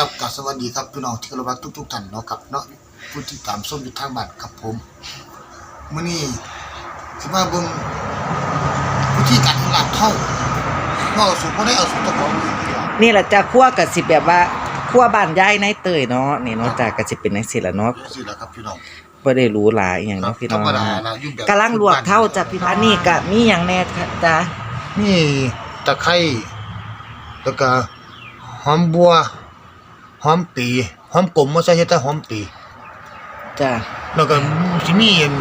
ครับกับสวัสดีครับพี่น้องที่เคารพรักทุกๆท่านเนาะครับเนาะผู้ที่ตามส้มอยู่ทางบ้านครับผมมื้อนี้สิมาเบิ่งวิธีการทำลาบเท่าว่าเอาสูตรบ่ได้เอาสูตรเจ้าของนี่พี่น้องนี่แหละจ้ะคั่วกับสิแบบว่าคั่วบ้านยายในเตยเนาะนี่เนาะจ้ะก็สิเป็นจังซี่ล่ะเนาะสิล่ะครับพี่น้องบ่ได้หรู้หลายอหย่างเนาะพี่ธรน้องรมดานะอยู่แบบกำลังลวกเท่าจ้ะพี่น้องอันนี้ก็มีหยังแน่จ้ะนี่ตะไคร้แล้วก็หอมบัว หอมปีหอมกลมบ่ใช่เฮ็ดแต่หอมปีจ้ะแล้วก็สิมีอัน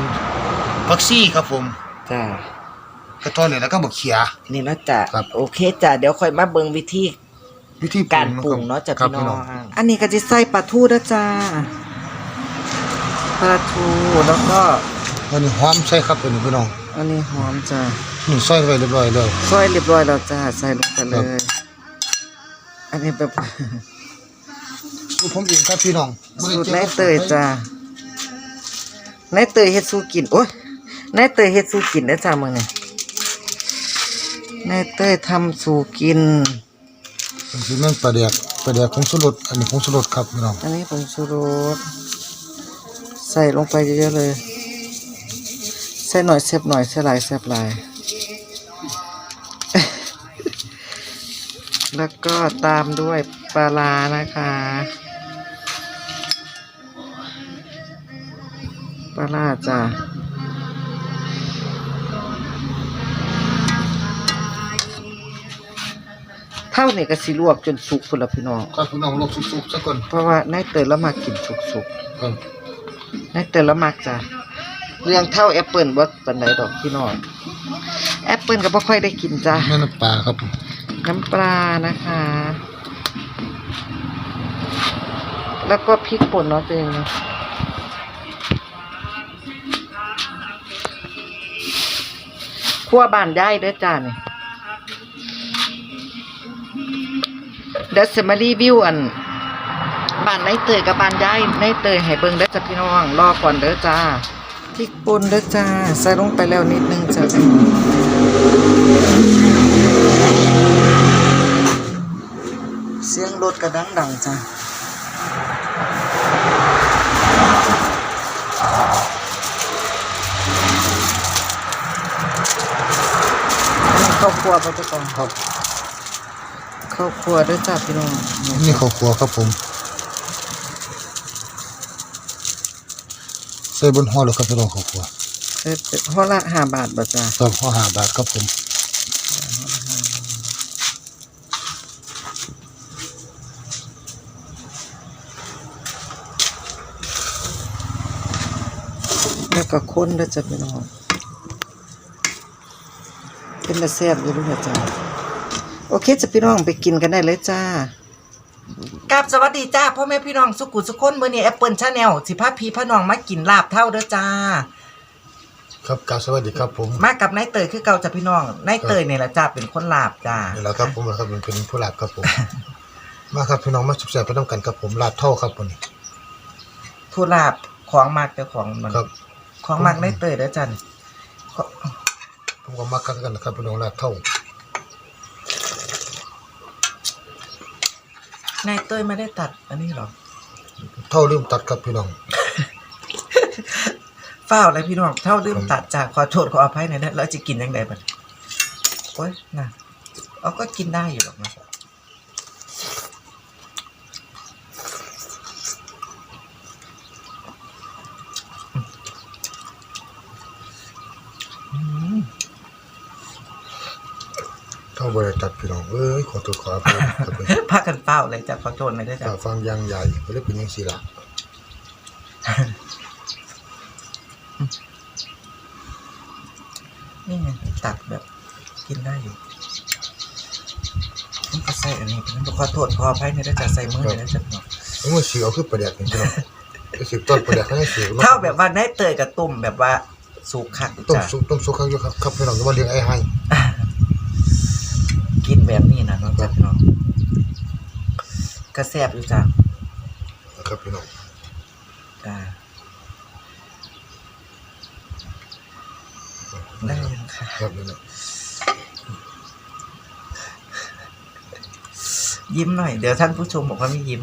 ผักชีครับผมจ้ะกระท้อนเนี่ยแล้วก็บักเขีย นี่เนาะจ้ะครับ โอเคจ้ะเดี๋ยวค่อยมาเบิ่งวิธีวิธีการปรุงเนาะจ้ะครับพี่น้องอันนี้ก็สิใส่ปลาทูเด้อจ้าปลาทูแล้วก็ อันนี้หอมใช่ครับอันนี้พี่น้องอันนี้หอมจ้ะนี่ซอยไว้เรียบร้อยแล้วซอยเรียบร้อยแล้วจ้าใส่ลงไปเลครับยอันนี้แบบ สูตรผมเองครับพี่น้องบ่สูตรได้นายก็บเตยจ้านายเตยเฮ็ดสู้กินโอ้ยนายเตยเฮ็ดสู้กินได้อจ้ามื้อนี้นายเตยทำสู่กินอันนี้มันปลาแดกปลาแดกผงชูรสอันนี้ผงชูรสครับพี่น้องอันนี้ผงชูรสใส่ลงไปเยอะๆเลยใส่หน่อยเสียบหน่อยใส่หลายเสียบหลาย แล้วก็ตามด้วยปลาร้านะคะ ปลาร้าจ้ะเท่านี่ก็สิลวกจนสุกพุ่นละพี่น้องครับพี่น้องลวกสุกๆซะก่อนเพราะว่านายเตยแล้วมากินสุกครับๆนายเตยแล้วมักจ้ะเรื่องเท่าแอปเปิลบ่ปานใดดอกพี่น้องแอปเปิลก็บ่ค่อยได้กินจ้ะแม่น้ำปลาครับผมน้ำปลานะคะ แล้วก็พริกป่นเนาะตัวเอง คั่วบานได้เด้อจ้านี่เดี๋ยวจะมารีวิวอันบานในเตยกับบานยายในเตยให้เบิ่งเด้อจ้าพี่น้องรอก่อนเด้อจ้าพริกป่นเด้อจ้าใส่ลงไปแล้วนิดนึงจ้าเสียงรถกระดังดังจ้ะอันนี้ ข้าวครัวปะจ๊ะก่อนครับข้าวครัวด้วยจ้ะพี่น้องนี่ข้าวคั่วครับผมใส่บนห่อเลยครับพี่น้องข้าวคั่วเอ๊ะห่อละห้าบาทบ่จ้ะครับห่อห้าบาทครับผมแล้วก็คนด้วยจ้ะพี่น้อง เป็นตาแซ่บอยู่ด้วยจ้ะโอเคจ้ะพี่น้องไปกินกันได้เลยจ้ากับสวัสดีจ้าพ่อแม่พี่น้องสุกุสุคนมื้อนี้แอปเปิลชาแนลสิพาพี่พาน้องมากินลาบเท่าเด้อจ้า ครับกราบสวัสดีครับผมมากับนายเตยคือเก่าจ้ะพี่น้องนายเตยเนี่ยละจ้าเป็นคนลาบจ้านี่แหละครับผมนะครับเป็นเป็นผู้หลักครับผม มาครับพี่น้องมาสุขสันต์ไปน้ำกันครับผมลาดเท่าครับวันนี้ผู้ลาบของมากแต่ของมันครับ ของมากนายเตยเด้อจ้านี่ขอ ผมก็มากันกันนะครับพี่น้องลาดเท่านายเตยไม่ได้ตัดอันนี้หรอ เท่าลืมตัดครับพี่น้องฝ้าวอะไรพี่น้องเท่าลืมตัดจ้าขอโทษขออภัยหน่อยนะแล้วจะกินยังไงบัดโอ้ยน่ะเอาก็กินได้อยู่หรอกนะ เท่าบริตัดพี่น้องเอ้ยขอโทษขออภัยครับผมพากันเฝ้าเลยจ้ะขอโทษหน่อยด้วยจ้ะ ฟังยางใหญ่ก็เลยเป็นยังสีละนี่ไงตัดแบบกินได้อยู่มันก็ใส่อันนี้มันขอโทษขออภัยหน่ยด้วจะใส่มือหน่อยจ๊ะพี่น้องแล้วมันสีเอาขึ้นประเดี๋ยวพี่น้องไอ้สีต้นประเดี๋ยวเขาให้สีเท่าแบบว่าได้เตยกับตุ่มแบบว่าสุกคักต้มจ้ะ ซุปต้มซุปข้างอยู่ครับครับพี่น้องจะมาเลี้ยงไอ้ให้ แบบนี้นะเน้องจ้ะพี่น้องกระแซบอยู่จ้ะครับพี่น้องจ้ะได้ยังค่ะครับพี่น้องยิ้มหน่อย เดี๋ยวท่านผู้ชมบอกว่าไม่ยิ้ม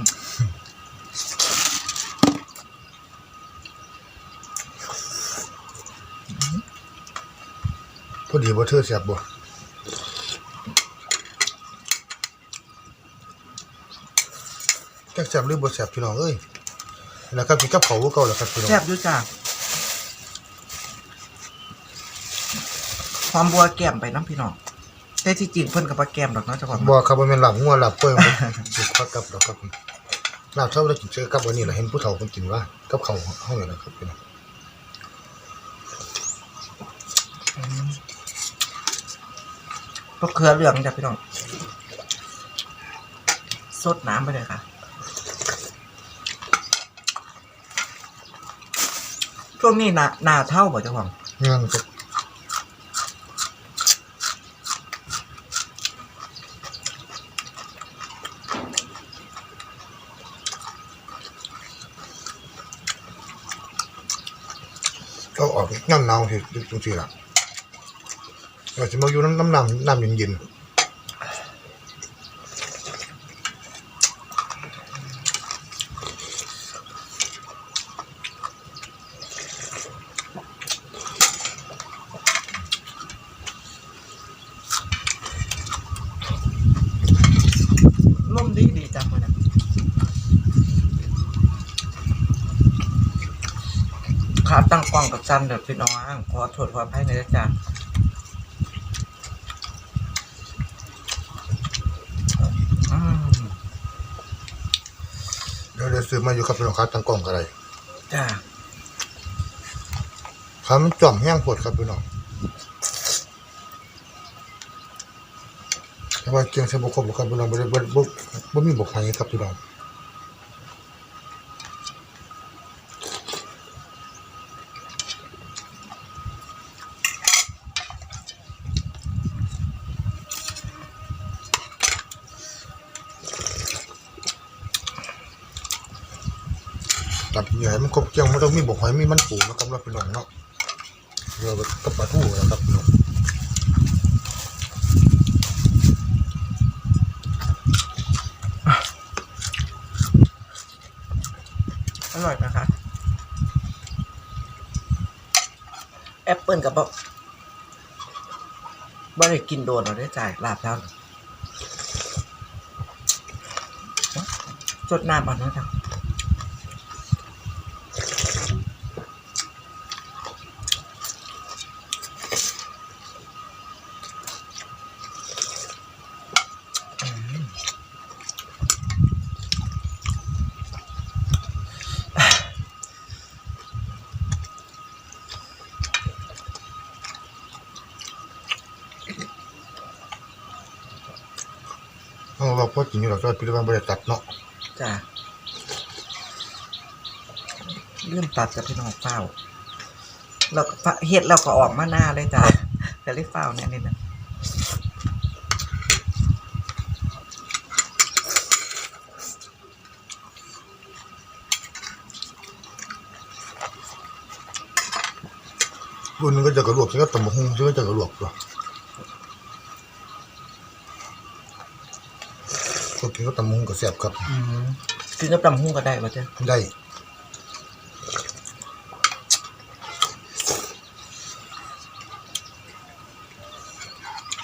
พอดีบ่เธอเสียบบ่ จักเสียบหรือบ่เสียบพี่น้องเอ้ยแล้วครับกินกับเขาวบ่เก่าแล้วครับพี่น้องแซ่บอยู่จ้าความบัวแก้มไปน้ำพี่น้องแต่ที่จริงเพิ่นกับปลาแก้มดอกเนาะเจ้าของบ่ครับบ่แม่นลาบงัวลาบกล้วยบ่สิพักกับดอกครับลาบเท่าได้กินเจอกับวันนี้ล่ะเห็นผู้เฒ่าเพิ่นกินว่ากับเขาวเฮานี่ล่ะครับพี่น้องมะเขือเหลืองจ้ะพี่น้องสดน้ำไปเลยค่ะ ช่วงนี้หนาหนาเท่าบ่เจ้าของงานครับก็ออกน้ำหนาวสิจังซี่ล่ะเราสิมาอยู่น้ำน้ำน้ำน้ำเย็นๆ ร่มดีดีจังเลยนะขา ตั้งกล้องกับจันเดี๋ยวพี่น้องขอโทษขออภัยในอยนะจ๊ะอืมเดี๋ยวเดี๋ยวซื้อมาอยู่ครับพี่น้องครับตั้งกล้องก็ได้จ้าครับมันจ่อมแห้งปวดครับพี่น้องแต่ว่าเกียงใส่บุกครบหรอกครับพี่น้องบ่ได้บ่บ่บ่มีบกไห้ครับพี่น้อง ตับใหญ่มันครบเกียงมันต้องมีบกหอยมีมันปูนะครับเราพี่น้องเนาะเรือกับปลาทูนะครับพี่น้องอร่อยนะคะแอปเปิลกับบ่บ่ได้กินโดนเราได้จ่ายลาบแล้วจดน้ำเอ่อนนะจ๊ะอืม เอาเราพอกินอยู่เราจะพิจารณาบริตัดเนาะจ้ะเรื่องตัดกับพี่น้องเฝ้าเราก็ฟะเฮ็ดเราก็ออกมาหน้าเลยจ้ะแต่รีบเฝ้าเนี่ยนิดนึงรุ่นนึงก็จะกระลวกซึ่งก็ตำบักหุ่งซึ่งก็จะกระลวกตัว ก็กินก็ตำบักหุ่งก็แซ่บครับ อืมกินกับตำหุ้งก็ได้ป่ะเจ้ได้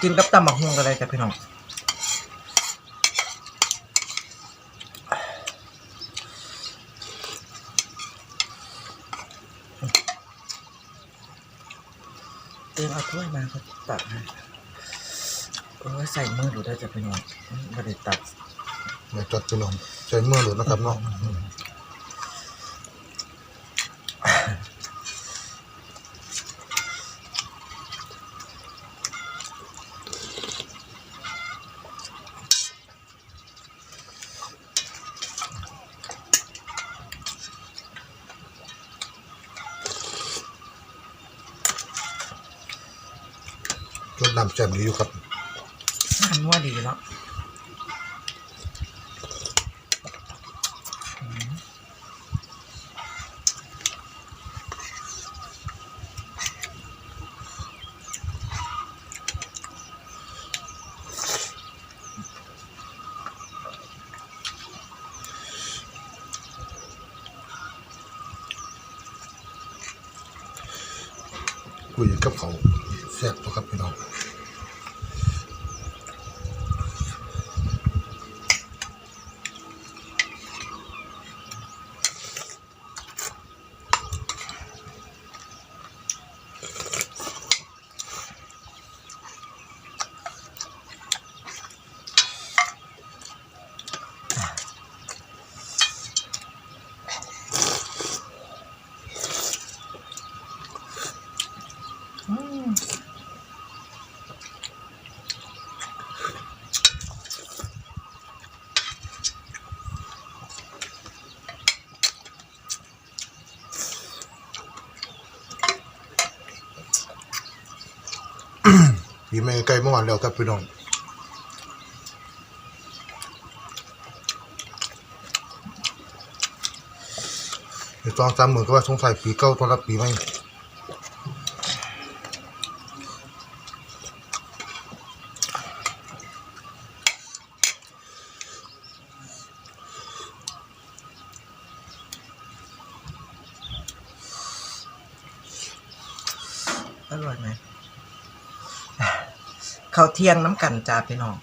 กินกับตำบักหุ้งก็ได้จ้ะพี่น้องเติมเอาถ้วยมาเขาตัดให้โอ้ยใส่มือหรือได้จ้ะพี่น้องไม่ได้ตัด เดี๋ยวจัดพี่น้องใส่เมื่อหลุดนะครับเนาะอืมรดน้ำแจ่มดีอยู่ครับน้ำนัวดีเนา คุยกับเขาแซ่บตัวครับพี่น้อง ปีไม่ไกลเมื่อวานแล้วครับพี่น้องเดี๋ยวสองสามหมื่นก็ว่าสงสัยปีเก้าต้อนรับปีใหม่ อร่อยไหมข้าวเที่ยงน้ำกันจ้าพี่น้อง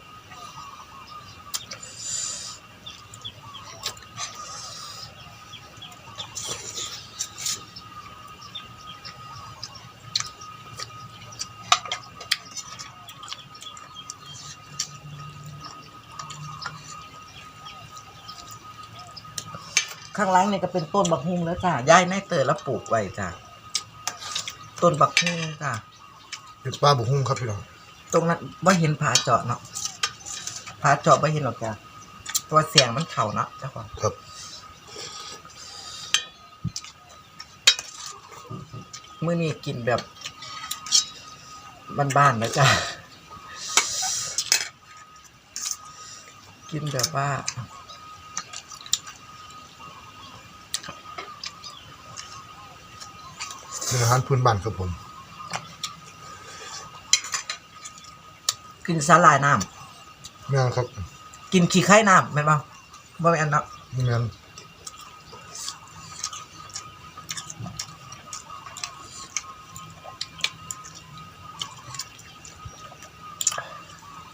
ข้างหล่างนี่ก็เป็นต้นบักฮุงแล้วจ้ะย้ายในเตยแล้วปลูกไว้จ้ะต้นบักฮุงจ้ะเป็นป้าบุกหุ้งครับพี่น้อง รงนั้นว่าเห็นผาเจาะเนาะผาเจาะว่าเห็นหรอกจ้ะตัวเสียงมันเข่าเนาะเจ้าของครับมื้อนี้กินแบบบ้านๆนะจ้ะกินแบบว่าเป็นอาหารพื้นบ้านครับผม กินสาลายน้แม่นครับำกินขี้ไข่น้ำแม่นบ่บ่แม่นเนาะนี่แม่น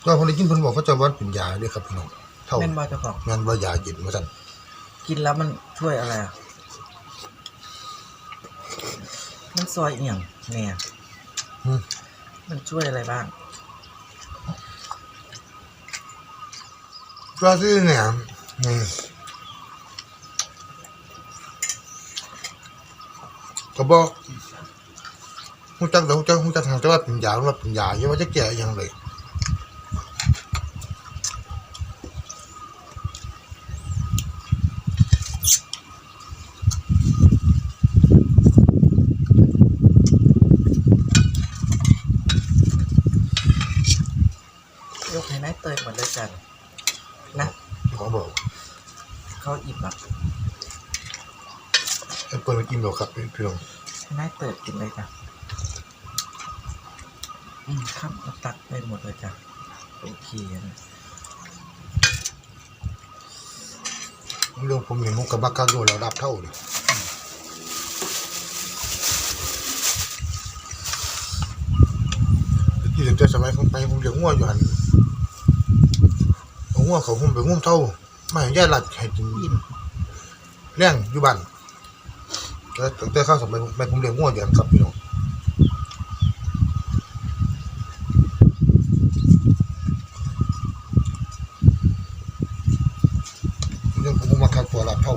ก็คนได้กินเพิ่นบอกเขาจะวัดเป็นยาเด้วยครับพี่น้องเท่าแม่นบ่เจ้าของ แม่นว่ายาเย็นว่าซั่นกินแล้วมันช่วยอะไรอะ มันซอยเอียงเนี่ย อืมมันช่วยอะไรบ้าง ก็ซื้อเนี่ยอืมก็บอกฮู้จักแล้วฮู้จักหูจักทางแต่ว่าเป็นยาหรือว่าเป็นยาอย่าว่าจะแก่ยังเลยกให้นายเตยหมดเลยจ้ะนะ ขอบอก เขาอิ่มอะ แอปเปิลกินแล้ว ครับพี่น้องให้นายเตยกินเลยจ้ะอืมครับเอาตักไปหมดเลยจ้ะโอเคนะเรื่องผมเห็นมุกกับบักกาโดแล้วรับเท่าเลยที่เด็กสมัยผมไปผมเลี้ยงงัวอยู่หันเอางัวเขาผมไปงุ้มเท่าไม่ให้ย่าหลัดให้กินอิ่มเลี้ยงอยู่บ้านแล้ว ตั้งแต่เข้าสมัยผมไปผมเลี้ยงงัวอยู่หันครับพี่น้องเรื่องผมมาคักตัวรับเท่า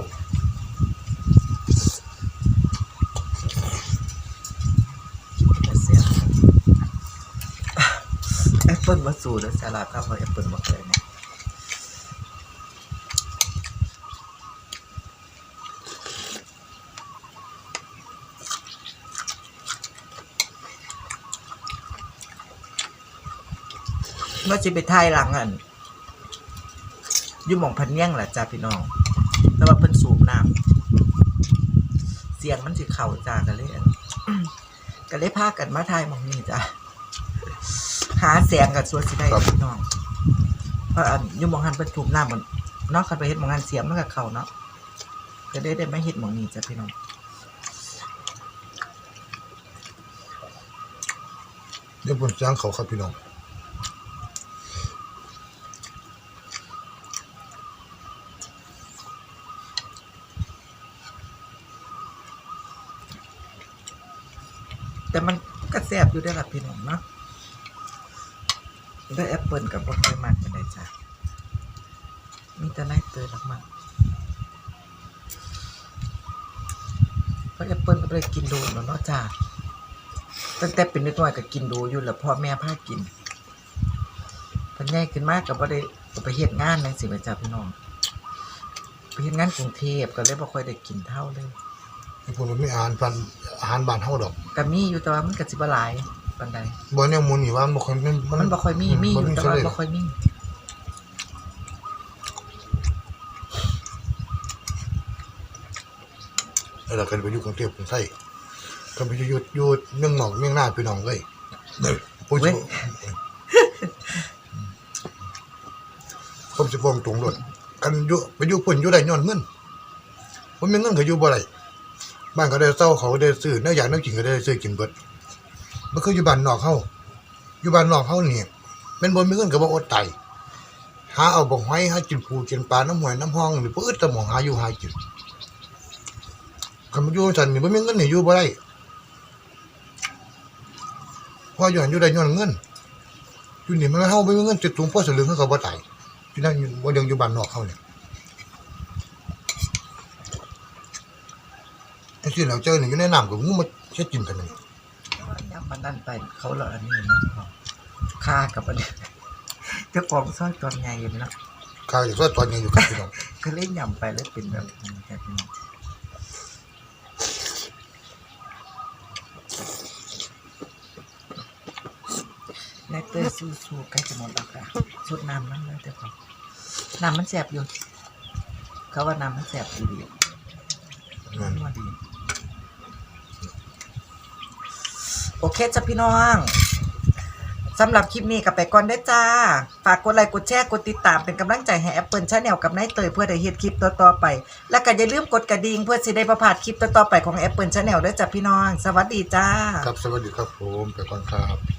แต่เสียแอปเปิลมาสูตรสลัดครับเพราะแอปเปิลมาเลยเนี่ย เมื่อจะไปถ่ายหลังอันอยู่หมองพันเนียงแหละจ้าพี่น้อง แต่ว่าเพิ่นสูบน้ำเสียงมันสิเข่าจ้ากันเลยอันก็เลยพากันมาถ่ายหมองนี้จ้ะหาแสงกับสวนสิได้ครับพี่น้องเพราะอันอยุ่หมองหันเป็นถูกน้ำมันเนอกกันไปเฮ็ดหมองหันเสียงมันกับเขาเนาะก็ได้ได้ไม่เฮ็ดหมองนี้จ้ะพี่น้องเดี๋ยวผมจ้างเขาครับพี่น้อง อยู่ได้ละพี่น้องเนาะได้แอปเปิลกับบ่ค่อยมากกันได้จ้ะมีแต่ไล่เตยลักมากเพราะแอปเปิลก็ไปกินดูแล้วเนาะจ้าตั้งแต่เป็นน้อยก็กินดูอยู่แหล้วพ่อแม่พากินพันใหญ่ขึ้นมากก็บ่ได้ไปเฮ็ดงานจังซี่แม่จ้าพี่น้องไปเฮ็ดงานกรุงเทพก็เลยบ่ค่อยได้กินเท่าเลยที่ผมไม่อาหารปันอาหารบ้านเฮาดอก ก็มีอยู่แต่ว่ามันก็สิบ่หลายปานใดบ่แนวหมูนี่ว่าบ่ค่อยมันมันบ่ค่อยมีมีอยู่แต่ว่าเลยบ่ค่อยมีแล้วเราก็ไปอยู่กรุงเทพกรุงไทยก็ไปอยู่อยู่เมืองนอกเมืองหน้าพี่น้องเลยเด้อผู้ชมผมสิฟ้องตรงรถกันอยู่ไปอยู่พุ่นอยู่ได้ย้อนเงินบ่มีเงินก็อยู่บ่ได้ บ้านก็ได้เซาเขาก็ได้ซื้อแนวอยากแนวกินก็ได้ซื้อกินเบิดบ่คืออยู่บ้านนอกเฮาอยู่บ้านนอกเฮานี่แม่นบ่มีเงินก็บ่อดตหาเอาบ่หอยหากินปูกินปลาน้ำหวยน้ำห้องนี่บ่อึดแตะหมองหาอยู่หากินคำอยู่ฉันนี่บ่มีเงินนี่อยู่บ่ได้เพออยู่หันอยู่ได้ย้อนเงินอยู่นี่มันเฮาบ่มีเงินติดถุงพ่อสลึงเขาก็บ่ตายที่นั่นอยู่บ่เดียงอยู่บ้านนอกเขาเนี่ยไอ้ ที่เราเจอนี่อยู่ในน้ำก็งูมาเฮ็ดกินกันนี่ยามมันนั่นไปเขาเหล่าอันนี้เนาะค่ากับอันนี้เจ้าของซอยตอนใหญ่อยู่เนาะข้าวอยู่ซอยตอนนี้อยู่กับพี่น้องก็เล่นยำไปแล้วเป็นแบบนี้แค่นี้แลกเตอร์ซูซูใกล้จะหมดแล้วค่ะชุดน้ำนั่นเลยแต่ก่อนน้ำมันแสบอยู่ เขาว่าน้ำมันแสบอยู่ดีนั่นว่าดี โอ เคจ้ะพี่น้องสำหรับคลิปนี้กับไปก่อนได้จ้า ฝากกดไลค์กดแชร์กดติดตามเป็นกำลังใจให้ Apple Channel กับนายเตยเพื่อได้เฮ็ดคลิปต่อๆไป และก็อย่าลืมกดกระดิ่งเพื่อสิได้ประพลาดคลิปต่อๆไปของ Apple Channel ด้วยจ้ะพี่น้อง สวัสดีจ้า ครับ สวัสดีครับผม ไปก่อนครับ